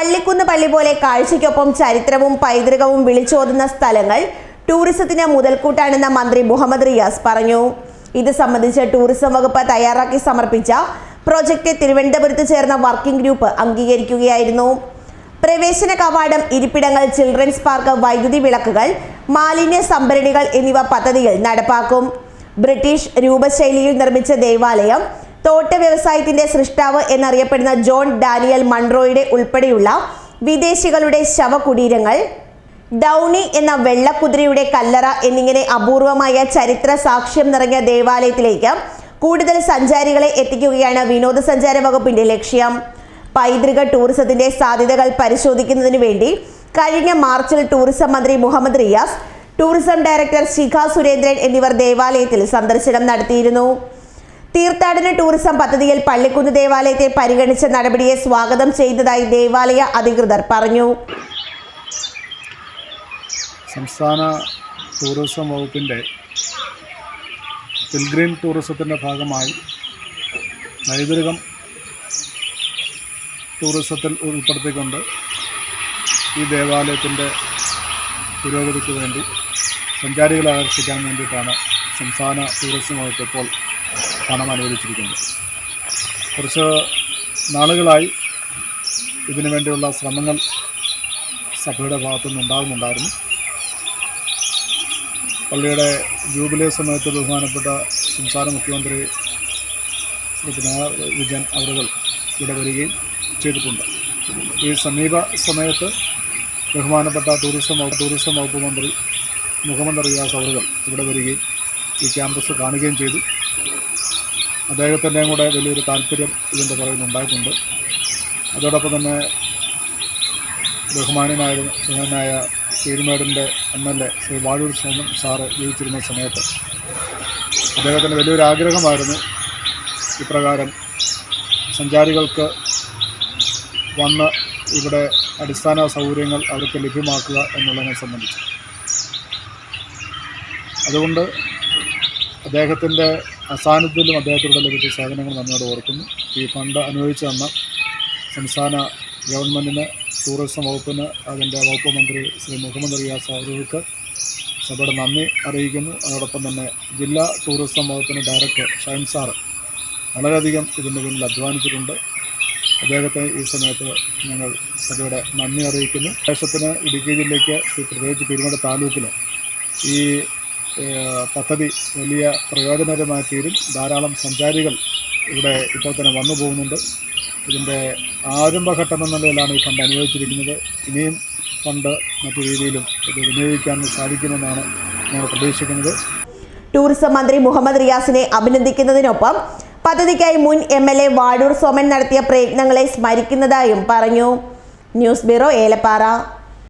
പള്ളിക്കുന്ന് പള്ളി പോലെ കാഴ്ചയ്ക്കൊപ്പം ചരിത്രവും പൈതൃകവും വിളിച്ചോതുന്ന സ്ഥലങ്ങൾ ടൂറിസത്തിന് മുതൽക്കൂട്ടാണെന്ന മന്ത്രി മുഹമ്മദ് റിയാസ് പറഞ്ഞു. ഇത് സംബന്ധിച്ച് ടൂറിസം വകുപ്പ് തയ്യാറാക്കി സമർപ്പിച്ച പ്രോജക്റ്റ് തിരുവനന്തപുരത്ത് ചേർന്ന വർക്കിംഗ് ഗ്രൂപ്പ് അംഗീകരിക്കുകയായിരുന്നു. പ്രവേശന കവാടം ഇരിപ്പിടങ്ങൾ ചിൽഡ്രൻസ് പാർക്ക് വൈദ്യുതി വിളക്കുകൾ മാലിന്യ സംഭരണികൾ എന്നിവ പദ്ധതിയിൽ നടപ്പാക്കും. ബ്രിട്ടീഷ് രൂപശൈലിയിൽ നിർമ്മിച്ച ദേവാലയം തോട്ട വ്യവസായത്തിന്റെ സൃഷ്ടാവ് എന്നറിയപ്പെടുന്ന ജോൺ ഡാനിയൽ മൺറോയുടെ ഉൾപ്പെടെയുള്ള വിദേശികളുടെ ശവകുടീരങ്ങൾ ഡൗണി എന്ന വെള്ളക്കുതിരയുടെ കല്ലറ എന്നിങ്ങനെ അപൂർവമായ ചരിത്ര സാക്ഷ്യം നിറഞ്ഞ ദേവാലയത്തിലേക്ക് കൂടുതൽ സഞ്ചാരികളെ എത്തിക്കുകയാണ് വിനോദസഞ്ചാര വകുപ്പിന്റെ ലക്ഷ്യം. പൈതൃക ടൂറിസത്തിന്റെ സാധ്യതകൾ പരിശോധിക്കുന്നതിന് വേണ്ടി കഴിഞ്ഞ മാർച്ചിൽ ടൂറിസം മന്ത്രി മുഹമ്മദ് റിയാസ് ടൂറിസം ഡയറക്ടർ ശിഖ സുരേന്ദ്രൻ എന്നിവർ ദേവാലയത്തിൽ സന്ദർശനം നടത്തിയിരുന്നു. തീർത്ഥാടന ടൂറിസം പദ്ധതിയിൽ പള്ളിക്കുന്ന് ദേവാലയത്തെ പരിഗണിച്ച നടപടിയെ സ്വാഗതം ചെയ്തതായി ദേവാലയ അധികൃതർ പറഞ്ഞു. സംസ്ഥാന ടൂറിസം വകുപ്പിന്റെ പിൽഗ്രീൻ ടൂറിസത്തിന്റെ ഭാഗമായി നൈതൃകം ടൂറിസത്തിൽ ഉൾപ്പെടുത്തിക്കൊണ്ട് ഈ ദേവാലയത്തിന്റെ പുരോഗതിക്ക് വേണ്ടി സഞ്ചാരികളെ ആകർഷിക്കാൻ വേണ്ടിയിട്ടാണ് സംസ്ഥാന ടൂറിസം വകുപ്പ് ഇപ്പോൾ പണം അനുവദിച്ചിരിക്കുന്നത് കുറച്ച് നാളുകളായി ഇതിനു വേണ്ടിയുള്ള ശ്രമങ്ങൾ സഭയുടെ ഭാഗത്തുനിന്ന് ഉണ്ടാകുന്നുണ്ടായിരുന്നു. പള്ളിയുടെ ജൂബിലി സമയത്ത് ബഹുമാനപ്പെട്ട സംസ്ഥാന മുഖ്യമന്ത്രി ശ്രീ പിണറായി വിജയൻ അവരുകൾ ഇവിടെ വരികയും ചെയ്തിട്ടുണ്ട്. ഈ സമീപ സമയത്ത് ബഹുമാനപ്പെട്ട ടൂറിസം ടൂറിസം വകുപ്പ് മന്ത്രി മുഹമ്മദ് റിയാസ് അവരുകൾ ഇവിടെ വരികയും ഈ ക്യാമ്പസ് കാണുകയും ചെയ്തു. അദ്ദേഹത്തിന്റെയും കൂടെ വലിയൊരു താല്പര്യം ഇതിന്റെ പുറകിൽ ഉണ്ടായിട്ടുണ്ട്. അതോടൊപ്പം തന്നെ ബഹുമാനനായ ബഹുമാനായ M L A Shri Vazhoor Soman sir ജീവിച്ചിരുന്ന സമയത്ത് അദ്ദേഹത്തിന്റെ വലിയൊരു ആഗ്രഹമായിരുന്നു ഇപ്രകാരം സഞ്ചാരികൾക്ക് വന്ന് ഇവിടെ അടിസ്ഥാന സൗകര്യങ്ങൾ അവർക്ക് ലഭ്യമാക്കുക എന്നുള്ളതിനെ സംബന്ധിച്ച്. അതുകൊണ്ട് അദ്ദേഹത്തിന്റെ അസാന്നിധ്യത്തിലും അദ്ദേഹത്തിലൂടെ ലഭിച്ച സേവനങ്ങൾ നന്നായിട്ട് ഓർക്കുന്നു. ഈ ഫണ്ട് അനുവദിച്ചു തന്ന സംസ്ഥാന ഗവൺമെന്റിന് ടൂറിസം വകുപ്പിന് അതിന്റെ വകുപ്പ് മന്ത്രി ശ്രീ മുഹമ്മദ് റിയാസ് അവർക്ക് സഭയുടെ നന്ദി അറിയിക്കുന്നു. അതോടൊപ്പം തന്നെ ജില്ലാ ടൂറിസം വകുപ്പിന് ഡയറക്ടർ ഷൈൻ സാർ വളരെയധികം ഇതിന്റെ പിന്നിൽ അധ്വാനിച്ചിട്ടുണ്ട്. അദ്ദേഹത്തെ ഈ സമയത്ത് ഞങ്ങൾ സഭയുടെ നന്ദി അറിയിക്കുന്നു. ദേശത്തിന് ഇടുക്കി ജില്ലയ്ക്ക് പ്രത്യേകിച്ച് പെരുമട താലൂക്കിൽ ഈ പദ്ധതി വലിയ പ്രയോജനകരമായി തീരും. ധാരാളം സഞ്ചാരികൾ ഇവിടെ ഇപ്പോൾ തന്നെ വന്നു പോകുന്നുണ്ട്. ഇതിന്റെ ആരംഭഘട്ടം എന്ന നിലയിലാണ് ഈ ഫണ്ട് അനുവദിച്ചിരിക്കുന്നത്. ഇനിയും ഫണ്ട് മറ്റു രീതിയിലും ഇത് വിനിയോഗിക്കാൻ സാധിക്കുമെന്നാണ് ഞങ്ങൾ പ്രതീക്ഷിക്കുന്നത്. ടൂറിസം മന്ത്രി മുഹമ്മദ് റിയാസിനെ അഭിനന്ദിക്കുന്നതിനൊപ്പം പദ്ധതിക്കായി മുൻ M L A Vazhoor Soman നടത്തിയ പ്രയത്നങ്ങളെ സ്മരിക്കുന്നതായും പറഞ്ഞു. News bureau Elappara.